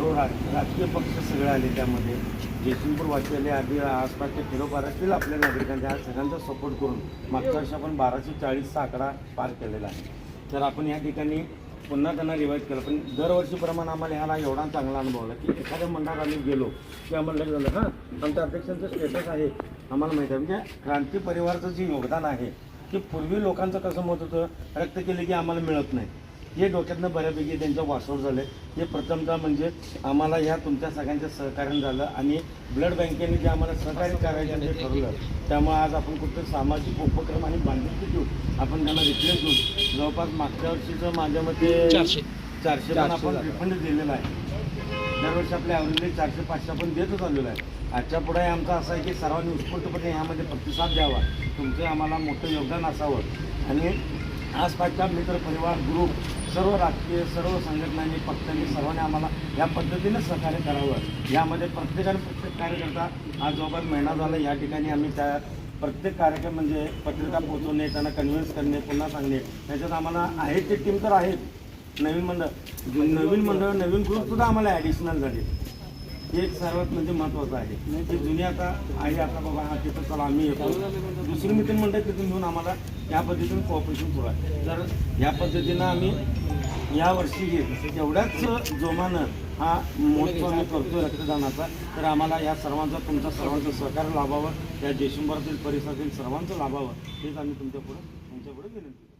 सर्व राजकीय पक्ष सगळे आले त्यामध्ये. जयसिंगपूर वाचले आधी आसपासच्या खेडोपाड्यातील आपल्या नागरिकांच्या सगळ्यांचा सपोर्ट करून मागच्या वर्षी आपण बाराशे चाळीसचा आकडा पार केलेला आहे. तर आपण या ठिकाणी पुन्हा त्यांना रिवाईज केलं. पण दरवर्षीप्रमाणे आम्हाला ह्याला एवढा चांगला अनुभव आला की एखाद्या मंडळात आम्ही गेलो किंवा मंडळ झालं हां आमच्या अध्यक्षांचं स्टेटस आहे. आम्हाला माहिती आहे. म्हणजे क्रांती परिवाराचं जे योगदान आहे की पूर्वी लोकांचं कसं मत होतं रक्त केलं की आम्हाला मिळत नाही. हे डोक्यातनं बऱ्यापैकी त्यांचं वासोड झालं हे प्रथमतः म्हणजे आम्हाला ह्या तुमच्या सगळ्यांच्या सहकार्यानं झालं आणि ब्लड बँकेने जे आम्हाला सहकार्य करायचं जे ठरवलं. त्यामुळे आज आपण कुठं सामाजिक उपक्रम आणि बांधिलकी देऊन आपण त्यांना रिप्लेस देऊन जवळपास मागच्या वर्षीचं माझ्या मते चारशे. चारशे पण आपण रिफंड दिलेला आहे. दरवर्षी आपल्या ॲव्हरेजली चारशे पाचशे आपण देतच आलेलो आहे. आजच्या पुढे आमचं असं आहे की सर्वांनी उत्स्फूर्तपणे ह्यामध्ये प्रतिसाद द्यावा. तुमचं आम्हाला मोठं योगदान असावं. आणि आसपासच्या मित्र परिवार ग्रुप सर्व राजकीय सर्व संघटनांनी पक्षांनी सर्वांनी आम्हाला या पद्धतीनं सहकार्य करावं. यामध्ये प्रत्येकाने प्रत्येक कार्यकर्ता आज जवळपास महिना झाला. या ठिकाणी आम्ही त्या प्रत्येक कार्यक्रम म्हणजे पत्रिका पोहोचवणे त्यांना कन्व्हिन्स करणे पुन्हा सांगणे त्याच्यात आम्हाला आहे ते टीम तर आहेत. नवीन मंडळ नवीन मंडळ नवीन ग्रुपसुद्धा आम्हाला ॲडिशनल झाले. हे सर्वात म्हणजे महत्त्वाचं आहे. ते जुनी आता आहे आता बाबा हा तिथं चला आम्ही येतो. दुसरी मित्र म्हणतात तिथून घेऊन आम्हाला या पद्धतीनं कॉपरेशन सुरू आहे. तर या पद्धतीनं आम्ही यावर्षी एवढ्याच जोमानं हा महोत्सव आम्ही करतो रक्तदानाचा. तर आम्हाला या सर्वांचा तुमचा सर्वांचं सहकार्य लाभावं. या देशंभरातील परिसरातील सर्वांचं लाभावं. हेच आम्ही तुमच्यापुढं तुमच्यापुढे विनंती करतो.